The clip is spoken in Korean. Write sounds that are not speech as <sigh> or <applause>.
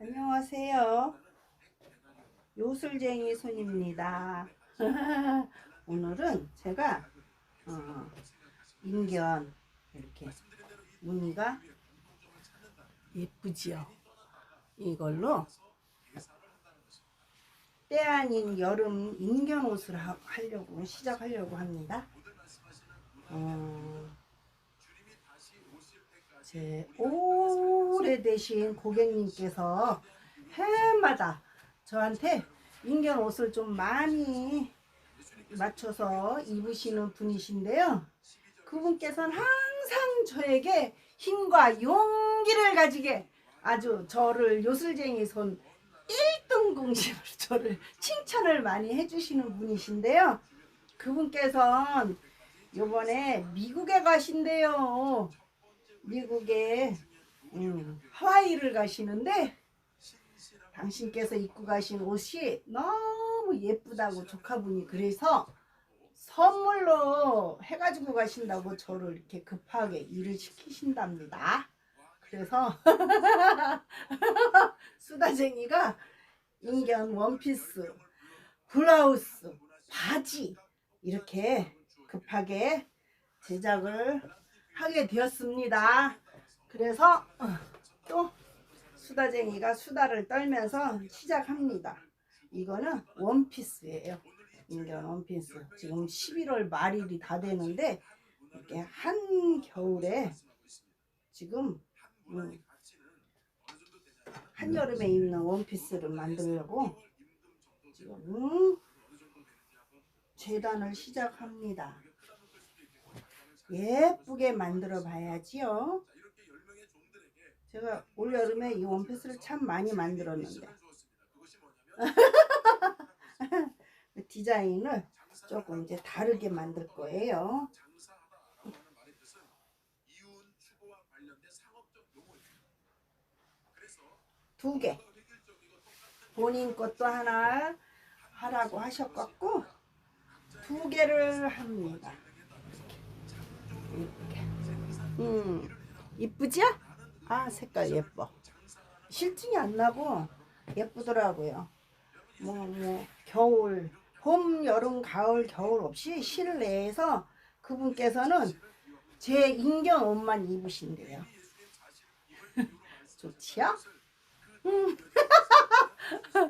안녕하세요. 요술쟁이 손입니다. <laughs> 오늘은 제가 어, 인견 이렇게 무늬가 예쁘지요. 이걸로 때 아닌 여름 인견 옷을 하, 하려고 시작하려고 합니다. 어, 제 오 래되신 고객님께서 해마다 저한테 인견 옷을 좀 많이 맞춰서 입으시는 분이신데요. 그분께서는 항상 저에게 힘과 용기를 가지게 아주 저를 요술쟁이 손 1등 공신으로 <laughs> 저를 칭찬을 많이 해주시는 분이신데요. 그분께서는 요번에 미국에 가신대요. 미국에 음, 하와이를 가시는데 당신께서 입고 가신 옷이 너무 예쁘다고 조카분이 그래서 선물로 해가지고 가신다고 저를 이렇게 급하게 일을 시키신답니다. 그래서 <laughs> 수다쟁이가 인견 원피스, 블라우스, 바지 이렇게 급하게 제작을 하게 되었습니다. 그래서 어, 또 수다쟁이가 수다를 떨면서 시작합니다. 이거는 원피스예요. 인견 원피스. 지금 11월 말일이 다 되는데 이렇게 한 겨울에 지금 음, 한여름에 입는 원피스를 만들려고 지금 재단을 시작합니다. 예쁘게 만들어 봐야지요. 제가 올 여름에 이 원피스를 참 많이 만들었는데 <laughs> 디자인을 조금 이제 다르게 만들 거예요. 두 개. 본인 것도 하나 하라고 하셨갖고 두 개를 합니다. 이렇게. 음, 이쁘죠? 아, 색깔 예뻐. 실증이 안 나고 예쁘더라고요. 뭐, 뭐, 겨울, 봄, 여름, 가을, 겨울 없이 실내에서 그분께서는 제 인견 옷만 입으신대요. <laughs> 좋지요? 음. <laughs>